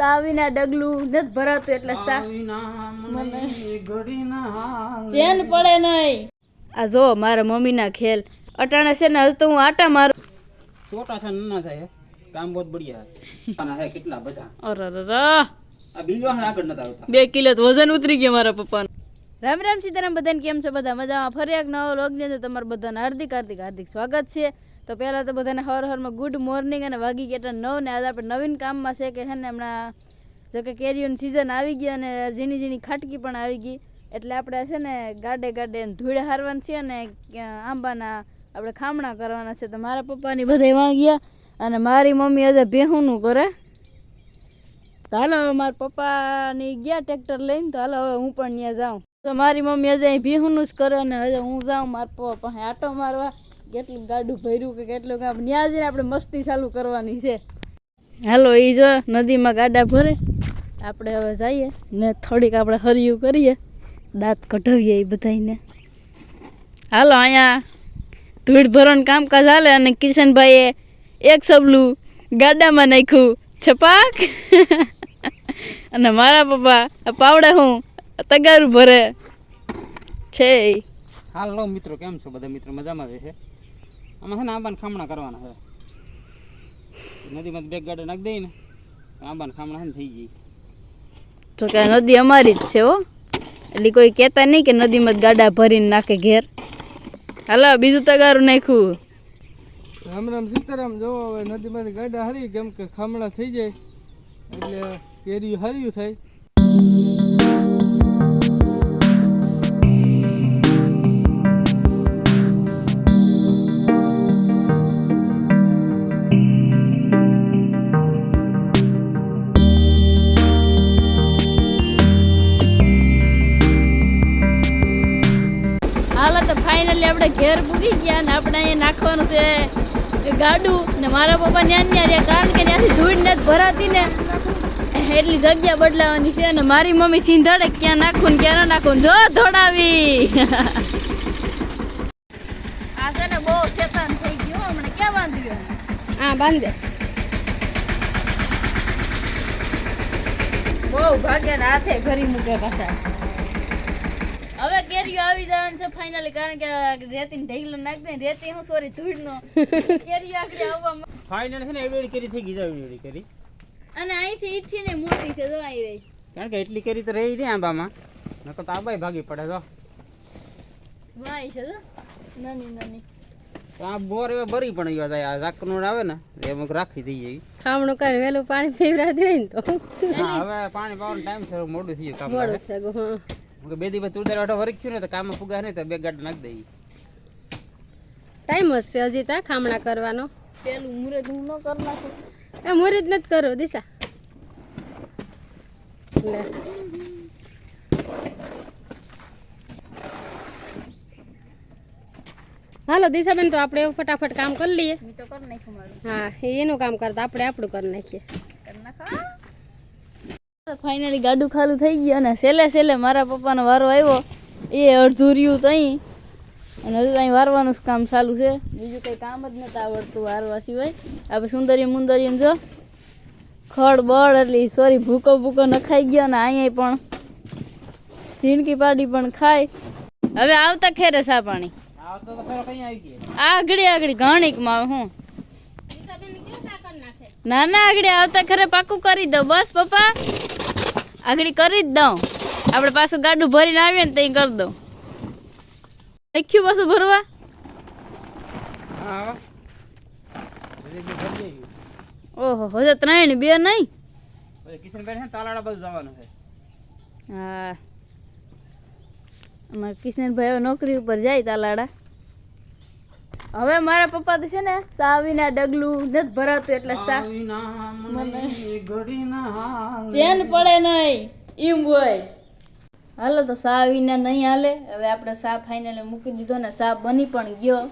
સાવીના ડગલું નથી ભરાતું એટલે ચેન પડે નહીં. આ જો મારા મમ્મીના ખેલ. અટાણે છે ને હજ તો હું આટા મારું છોટા છે નાના છે કામ બહુ બઢિયા કેટલા બધા. અરે આ બીજો આગળ નતા આવતા. બે કિલો વજન ઉતરી ગયા મારા પપ્પાનું. રામ રામ સીતારામ બધાને કેમ છો? બધા મજામાં? ફરી એક નવો લોગ ને તમારા બધાને હાર્દિક હાર્દિક હાર્દિક સ્વાગત છે. તો પહેલાં તો બધાને હર હરમાં ગુડ મોર્નિંગ અને વાગી ગયા નવ ને આજે આપણે નવીન કામમાં છે કે હે ને હમણાં જો કે કેરીઓની સિઝન આવી ગઈ અને ઝીણી ઝીણી ખાટકી પણ આવી ગઈ. એટલે આપણે છે ને ગાડે ગાડે ધૂળે હારવાની છે અને આંબાના આપણે ખામણા કરવાના છે. તો મારા પપ્પાની બધા વાં ગયા અને મારી મમ્મી આજે ભેહુંનું કરે. તો હાલો હવે મારા પપ્પાની ગયા ટ્રેક્ટર લઈને, તો હાલો હવે હું પણ ત્યાં જાઉં. તો મારી મમ્મી હજે અહીં ભીહુંનું જ કરે અને હજે હું જાઉં, મારા પપ્પા પાસે આટો મારવા. કેટલું ગાડું ભર્યું કે કેટલું કામ. ત્યાં જઈને આપણે મસ્તી ચાલુ કરવાની છે. હાલો એ જો નદીમાં ગાડા ભરે. આપણે હવે જઈએ ને થોડીક આપણે હરિયું કરીએ. દાંત કઢાવીએ એ બધાને હાલો, અહીંયા ધૂળ ભરવાનું કામકાજ હાલે અને કિશનભાઈએ એક સબલું ગાડામાં નાખ્યું. છપાક. અને મારા પપ્પા પાવડા હું તગારું ભરે. છે હાલો મિત્રો, કેમ છો? બધા મિત્રો મજામાં છે? આમાં છે ને આંબાને ખામણા કરવાના છે. નદીમાં બેગ ગાડા નાખી દઈએ ને આંબાને ખામણા છે ને થઈ જાય. તો કે આ નદી અમારી જ છે હો. એટલે કોઈ કહેતા નહીં કે નદીમાં ગાડા ભરીને નાખે ઘેર. હાલો બીજું તગારું નાખ્યું. રામ રામ સીતારામ જો હવે નદીમાંથી ગાડા હારી કેમ કે ખામણા થઈ જાય. એટલે કેરી હાર્યું થાય. હાલો તો ફાઇનલી આપણે ઘેર પૂગી ગયા ને આપણે અહીંયા નાખવાનું છે ગાડું. ને મારા પપ્પા ન્યા ન્યા રહ્યા કારણ કે ત્યાંથી ધૂળ ને ભરાતી ને. એટલી જગ્યા બદલાવાની છે અને મારી મમ્મી સિંધાડે ક્યાં નાખું ને ક્યાં નાખું જો ધોડાવી. આ છે ને બહુ શેતાન થઈ ગયું હમણાં ક્યાં બાંધ્યું હા બાંધે. બહુ ભાગે હાથે ઘરી મૂકે પાછા. હવે કેરીઓ આવી જવાનું છે ફાઇનલી કારણ કે રેતી ઢેગલો નાખ દે રેતી હું સોરી ધૂળ નો કેરીઓ આગળ આવવા ફાઇનલ છે ને એવડી કરી થઈ ગઈ જાવ એવડી કરી. અને અહીંથી ઈથી ને મોટી છે જો અહીં રહી. કારણ કે એટલી કરી તો રહી નહીં આંબામાં. નકર તો આંબાય ભાગી પડે તો વાય છે જો. નાની નાની. આ બોર એવા ભરી પણ ગયો જાય આ ઝાકનું આવે ને એમાં રાખી દઈએ ખામણું કરે વેલું પાણી પીવરા દે ને તો. હવે પાણી પાવાનો ટાઈમ છે મોડું થઈ ગયું મોડું થઈ છે હા. હું કે બે દિવસ તું તારે વરખ થયું ને તો કામમાં ફુગા નહીં તો બે ગાડ નાખી દઈ. ટાઈમ હશે હજી ત્યાં ખામણા કરવાનો. પેલું મુરત હું ન કર નાખું. એ મુહૂર્ત નથી કરો દિશા. લે. હાલો દિશાબેન તો આપણે ફટાફટ કામ કરી લઈએ. મેં તો કર નાખ્યું મારું. હા એનું કામ કરતા આપણે આપણું કરી નાખીએ. કરી નાખો ફાઇનલી ગાડું ખાલું થઈ ગયું અને છેલ્લે છેલ્લે મારા પપ્પાનો વારો આવ્યો. એ અડધું રહ્યું તઈ અને હજુ અહીં વારવાનું જ કામ ચાલુ છે. બીજું કંઈ કામ જ નથી આવડતું વારવા સિવાય. આપણે સુંદરી મુંદરી જો ખડ બળ એટલે સોરી ભૂકો ભૂકો નખાઈ ગયો અને અહીંયા પણ. ઝીણકી પાડી પણ ખાય. હવે આવતા ખેરે સા પાણી આ તો તો ખરો કઈ આવી ગઈ આગળી ઘણીકમાં હું. ના ના આગળ આવતા ખરે પાકું કરી દઉં. બસ પપ્પા. આગળ કરી જ દઉં. આપણે પાછું ગાડું ભરીને આવીએ ને ત્યાં કરી દઉં. લખ્યું પાછું ભરવા. ઓહો હજુ ત્રણ બે નહીં? કિશનભાઈ છે ને બાજુ જવાનું છે. હા. અમારા કિશનભાઈ નોકરી ઉપર જાય તાલાડા હવે મારા પપ્પા તો છે ને સાવીના ડગલું નથી ભરાતું એટલે ચેન પડે નહીં એમ હોય. હાલો તો સા વિના નહીં હાલે. હવે આપણે સા ફાઇનલી મૂકી દીધો ને સા બની પણ ગયો.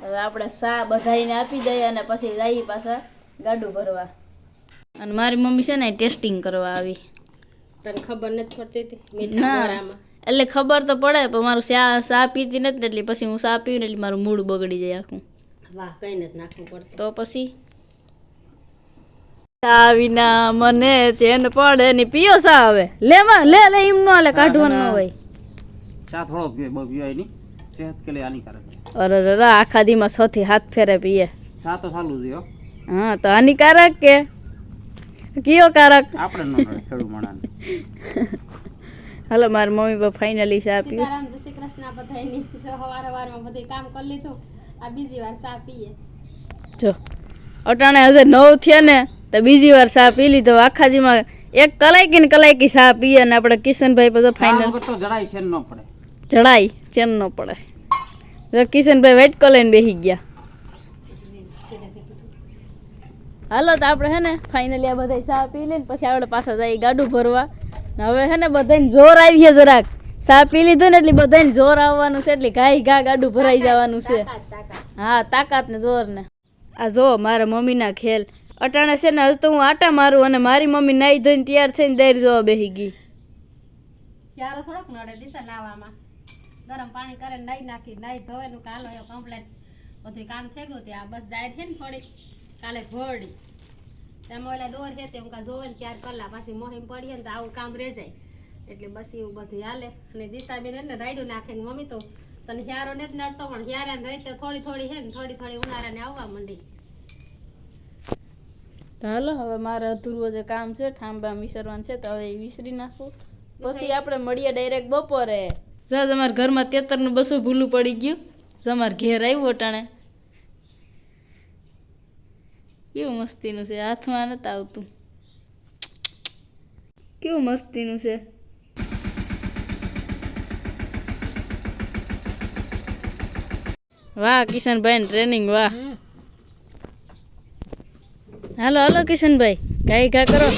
હવે આપણે સા બધાઈને આપી દઈએ અને પછી જઈએ પાછા ગાડું ભરવા. અને મારી મમ્મી છે ને ટેસ્ટિંગ કરવા આવી. તને ખબર નથી પડતી હતી? મીઠા એટલે ખબર તો પડે પણ મારું ચા સા પીતી નથી ને એટલે પછી હું સા પીવું ને એટલે મારું મૂડ બગડી જાય આખું. વાહ કઈ નથી નાખવું પડતું. તો પછી? ચા વિના મને ચેન પડે ની પીયો સા હવે? લે માં લે લે એમ નો લે કાઢવાનું ન હોય. ચા થોડો પીએ બહુ પીવાય નહીં. સેહત કે લે હાનિકારક અરે રે આખા દીમાં છ થી હાથ ફેરે પીએ. ચા તો ચાલુ છે હા. તો હાનિકારક કે? કયો કારક? આપણે ન ખેડુ માણાને હાલો મારા મમ્મી પપ્પા ફાઇનલી ચા પીવે સીતારામ જય શ્રી કૃષ્ણ બધાયની. હવાર સવારમાં બધે કામ કરી લીધું. આ બીજી વાર ચા પીએ. જો અટાણે હજે નવ થયા ને તો બીજી વાર ચા પી લીધો. આખા દીમાં એક કલાકી ને કલાકી ચા પીએ ને આપણે કિશનભાઈ પછી ફાઇનલ જડાય છે ન પડે. જડાઈ ચેન ન પડે. જો કિશનભાઈ વેટ લઈને બેસી ગયા. હાલો તો આપણે હે ને ફાઇનલી આ બધા ચા પી લઈને પછી આપણે પાછા જઈએ ગાડું ભરવા. હવે હે ને બધાને જોર આવી છે જરાક. સા પી લીધું ને એટલે બધાને જોર આવવાનું છે એટલે ઘાઈ ઘા ગાડું ભરાઈ જવાનું છે. હા તાકાત ને જોર ને. આ જો મારા મમ્મીના ખેલ. અટાણે છે ને હજુ તો હું આટા મારું અને મારી મમ્મી નાઈ ધોઈને તૈયાર થઈને દૈર જોવા બેસી ગઈ. યારો થોડોક નડે દિશા નાવામાં ગરમ પાણી કરે નાઈ નાખી નાઈ ધોવાનું કાલો કમ્પ્લેટ બધું કામ થઈ ગયું ત્યાં. બસ ડાયટ છે ને થોડી કાલે ભરડી. તેમાં ઓલા દોર છે તે કા જોવે ને ત્યાર કલા પાછી મોહિમ પડીએ ને તો આવું કામ રહી જાય. એટલે બસ એવું બધું હાલે. અને દિશાબેન એને રાયડું નાખે મમ્મી તો તને હિયારો જ નડતો પણ હિયારા ને રહી થોડી થોડી છે ને થોડી થોડી ઉનાળાને આવવા માંડી. તો હાલો હવે મારે અધૂરું જે કામ છે ઠાંબા વિસરવાનું છે તો હવે એ વિસરી નાખું. પછી આપણે મળીએ ડાયરેક્ટ બપોરે. જા તમારા ઘરમાં તેતરનું બસો ભૂલું પડી ગયું. તમારે ઘેર આવ્યું અટાણે. કેવું મસ્તીનું છે? હાથમાં નથી આવતું. કેવું મસ્તીનું છે? વાહ કિશનભાઈ ટ્રેનિંગ વાહ. હાલો હાલો કિશનભાઈ. કાંઈ ઘા કરો.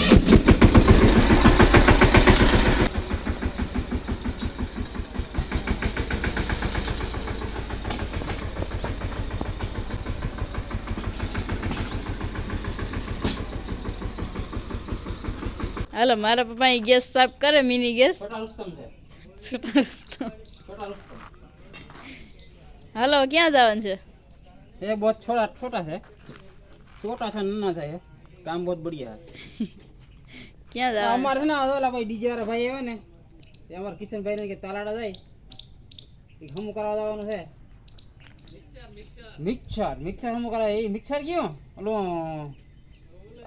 હાલો મારા પપ્પા ગેસ સાફ કરે મિની ગેસ? હાલો ક્યાં જવાનું છે? એ બહુ છોડા છોટા છે. છોટા છે નાના છે કામ બહુ બઢિયા ક્યાં જવાનું? અમારે ને ઓલા ભાઈ ડીજે વાળા ભાઈ આવે ને એ અમારે કિશનભાઈ ને કે તાલાડા જાય. એ હમું કરવા જવાનું છે. Mixer mixer. હમું કરાય એ મિક્સર કયો ઓલો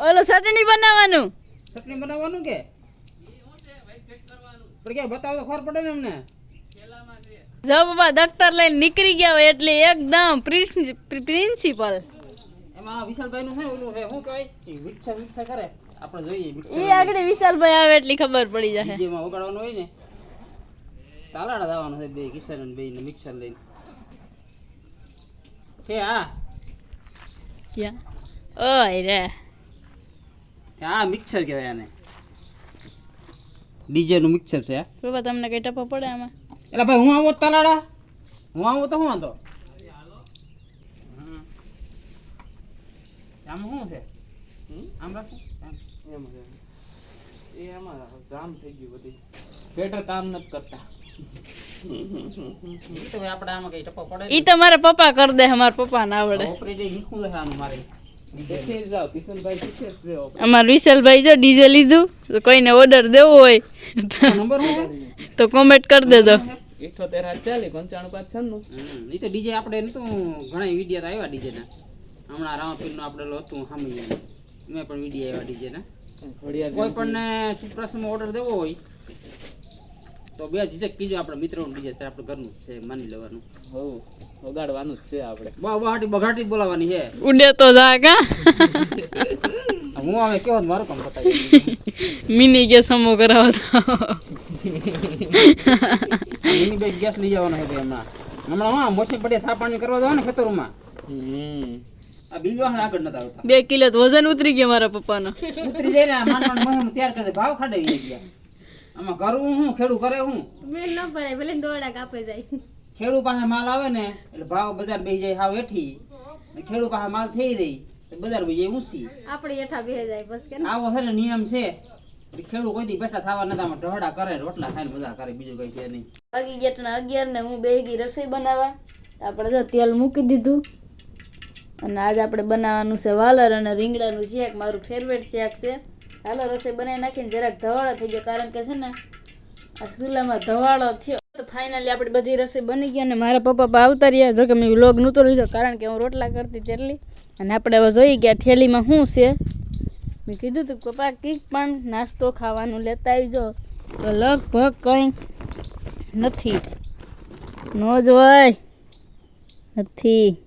ઓલો ચટણી બનાવવાનું. ચટણી બનાવવાનું કે? પણ કે બતાવો તો ખબર પડે ને એમને જો દફતર લઈને નીકળી ગયા હોય એટલે એકદમ પ્રિન્સિપલ. એમાં વિશાલભાઈ નું છે ઓલું છે શું કહેવાય? એ મિક્સર મિક્સર કરે. આપણે જોઈએ એ આગળ વિશાલભાઈ આવે એટલી ખબર પડી જશે. જેમાં માં હોય ને તાલાડા જવાનું છે બે કિશન અને બે ને મિક્સર લઈને. કે હા ક્યાં? ઓય રે. આ મિક્સર કહેવાય આને. ડીજે નું મિક્સર છે બાબા તમને કઈ ટપો પડે આમાં? એટલે ભાઈ હું આવો તલાડા? હું આવું તો હું વાંધો. આમાં શું છે? આમ રાખો. આમ. એમ એ એમાં જામ થઈ ગયું બધી. બેટર કામ નથી કરતા. ઈ તો આપણે આમાં કઈ ટપો પડે એ તો મારા પપ્પા કરી દે મારા પપ્પા ના આવડે ઓપરેટિંગ શીખવું છે આનું મારે. અમાર વિશાલભાઈ જો ડીજે લીધું તો કોઈને ઓર્ડર દેવો હોય તો કોમેન્ટ કરી દેજો. ઇઠોતેર હાથ ચાલી પંચાણું પાંચ છન્નું. એ તો ડીજે આપણે નતું ઘણા વીડિયો આવ્યા ડીજે ના હમણાં રામપીરનું આપણે હતું સામે મેં પણ વીડિયો આવ્યા ડીજે ના કોઈ પણ સુપ્રાસમાં ઓર્ડર દેવો હોય તો બે જીજે કીજો આપણે મિત્રોનું બીજે છે. આપણે ઘરનું જ છે. માની લેવાનું. હોવ બગાડવાનું જ છે આપણે. બહુ બહાટી બઘાટી બોલાવાની છે. ઉડે તો જાગા હું. હવે કેવો મારું કામ બતાવી મિની ગેસ હમો કરાવો તો. મિની બે ગેસ લઈ જવાનો છે હમણાં. હમણાં હા મોસી પડે સા પાણી કરવા જવાનું ને ખેતરમાં આ બીજ આગળ નતા આવતા. બે કિલો તો વજન ઉતરી ગયા મારા પપ્પાનો. ઉતરી જાય ને મહેમ તૈયાર કરે. ભાવ ખાડાવી ગયા. આમાં કરવું હું ખેડૂ કરે હું? મેં ન ભરાય ભલે ને દોડા કાપે જાય. ખેડૂ પાસે માલ આવે ને એટલે ભાવ બજાર બેસી જાય હાવ હેઠી. ખેડૂ પાસે માલ થઈ રહી બજાર બેસી જાય ઊંચી. આપણે હેઠા બેહી જાય બસ કે આવો છે નિયમ છે. ખેડૂ કોઈ દી બેઠા થવા નતા માં ઢહડા કરે રોટલા ખાઈને મજા કરે બીજું કઈ છે નહીં. વાગી ગયા તને અગિયાર ને હું બેહી ગઈ રસોઈ બનાવવા. આપણે જો તેલ મૂકી દીધું. અને આજ આપણે બનાવવાનું છે વાલર અને રીંગણાનું શાક. મારું ફેવરેટ શાક છે. હાલો, રસોઈ બનાવી નાખીને જરાક ધવાળો થઈ ગયો, કારણ કે છે ને, આ ચૂલામાં ધવાળો થયો. તો ફાઇનલી આપણી બધી રસોઈ બની ગઈ અને મારા પપ્પા આવતા રહ્યા. જો કે મેં વ્લોગ નહોતો લીધો, કારણ કે હું રોટલા કરતી તેટલી અને આપણે હવે જોઈ ગયા ઠેલીમાં શું છે. મેં કીધું તું, પપ્પા, કંઈક પણ નાસ્તો ખાવાનું લેતા આવજો. તો લગભગ કંઈ નથી. નો જ હોય. નથી.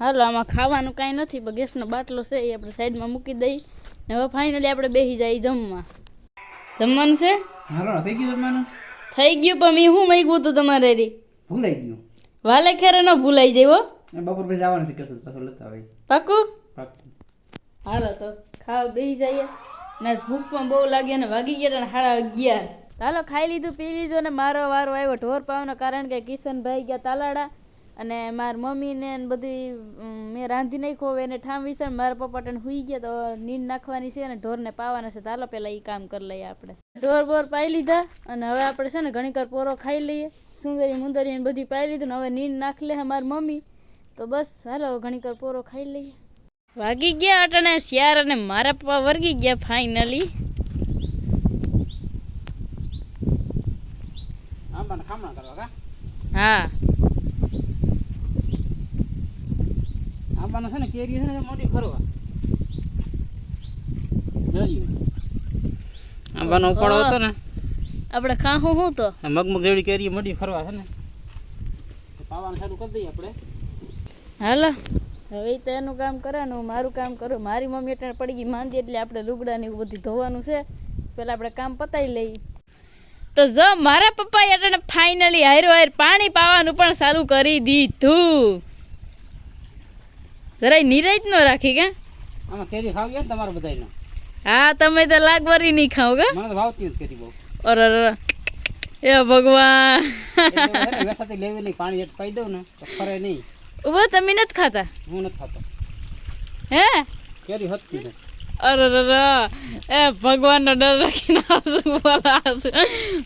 હાલો, આમાં ખાવાનું કાંઈ નથી, પણ ગેસનો બાટલો છે એ આપણે સાઈડમાં મૂકી દઈ ને હવે ફાઇનલી આપણે બેસી જાય જમવા. જમવાનું છે? હાલો થઈ ગયું જમવાનું? થઈ ગયું પણ મેં શું માંગ્યું હતું તમારે રી? ભૂલાઈ ગયું. વાલે ખેરે ન ભૂલાઈ જાય બપોર પછી જવાનું છે કશું પાછું લેતા હોય. પાકું? હાલો તો ખાવા બેસી જઈએ. ને ભૂખ પણ બહુ લાગી અને વાગી ગયા ને સાડા અગિયાર. હાલો ખાઈ લીધું પી લીધું અને મારો વારો આવ્યો. ઢોર પાવાનો કારણ કે કિશનભાઈ ગયા તાલાડા. અને મારી મમ્મીને ને બધી મેં રાંધી નાખ્યો હવે એને ઠામ વિશે મારા પપ્પા ટન હુઈ ગયા તો નીંદ નાખવાની છે અને ઢોરને પાવાના છે તો હાલો પહેલાં એ કામ કરી લઈએ આપણે. ઢોર બોર પાઈ લીધા અને હવે આપણે છે ને ઘણીકર પોરો ખાઈ લઈએ. સુંદરી મુંદરી ને બધી પાઈ લીધું ને હવે નીંદ નાખ લે મારી મમ્મી. તો બસ હાલો હવે ઘણીકર પોરો ખાઈ લઈએ. વાગી ગયા અટણે શિયાર અને મારા પપ્પા વર્ગી ગયા ફાઇનલી હા. આંબાને છે ને કેરી છે ને મોટી ફરવા. આંબાનો ઉપાડો હતો ને. આપણે ખાહું હું તો? મગમગ જેવડી કેરી મોટી ફરવા છે ને. પાવાનું ચાલુ કરી દઈએ આપણે. હાલો. હવે તો એનું કામ કરે ને હું મારું કામ કરું. મારી મમ્મી અટાણે પડી ગઈ માંદી એટલે આપણે લુગડા ને એવું બધું ધોવાનું છે. પેલા આપણે કામ પતાવી લઈએ. તો જો મારા પપ્પાએ અટાણે ફાઇનલી હાયરો હાયર પાણી પાવાનું પણ ચાલુ કરી દીધું. જરાય નિરાજ ન રાખી કે? આમાં કેરી ખાવ ગયા તમારા બધાયનો. હા તમે તો લાગવરી નહીં ખાઓ કે? મને તો ભાવતી નથી કેરી બહુ. અરે અરે એ ભગવાન. વેસાથી લેવી નહીં પાણી એક પાઈ દઉં ને તો ફરે નહીં. ઊભો તમે નથી ખાતા? હું નથી ખાતો. હે? કેરી હતી ને અરે અરે એ ભગવાનનો ડર રાખીને આવશું બોલા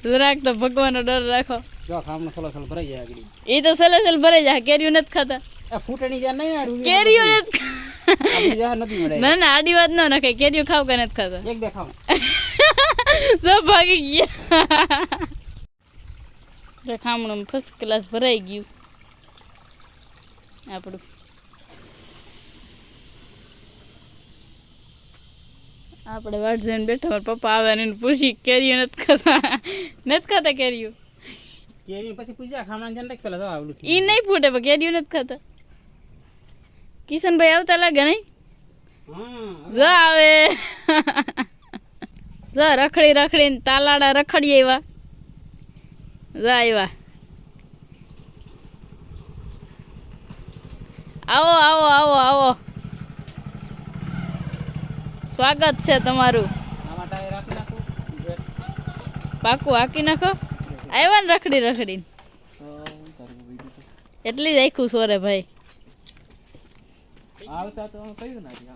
જરાક તો ભગવાનનો ડર રાખો. જો ખામનો થોડો ભરાઈ જાય આગળ. એ તો સલે સલ ભરે જાય કેરીઓ નથી ખાતા. ફૂટણી જ્યાં નહીં ને કેરીઓ આપણી જ્યાં નથી મળે. ના ના આડી વાત ન નખે કેરીઓ ખાવ કે નથી ખાતો? એક બે ખાવ. ભાગી ગયા. ખામણું ફર્સ્ટ ક્લાસ ભરાઈ ગયું. આપણું. આપણે વાટ જઈને બેઠા મારા પપ્પા આવે ને પૂછી કેરીઓ નથી ખાતા? નથી ખાતા કેરીઓ? કેરી પછી પૂજા ખામણા જ્યાં પેલા તો આવડું ઈ નહીં ફૂટે પણ કેરીઓ નથી ખાતા. કિશનભાઈ આવતા લાગે નહીં? જો આવે જો રખડી રખડીને તાલાડા રખડી આવ્યા જો આવ્યા આવો આવો આવો આવો. સ્વાગત છે તમારું. પાકું હાકી નાખો. આવ્યા ને રખડી રખડીને? એટલી જ આખું સોરે ભાઈ. આવતા તો કયું નાખી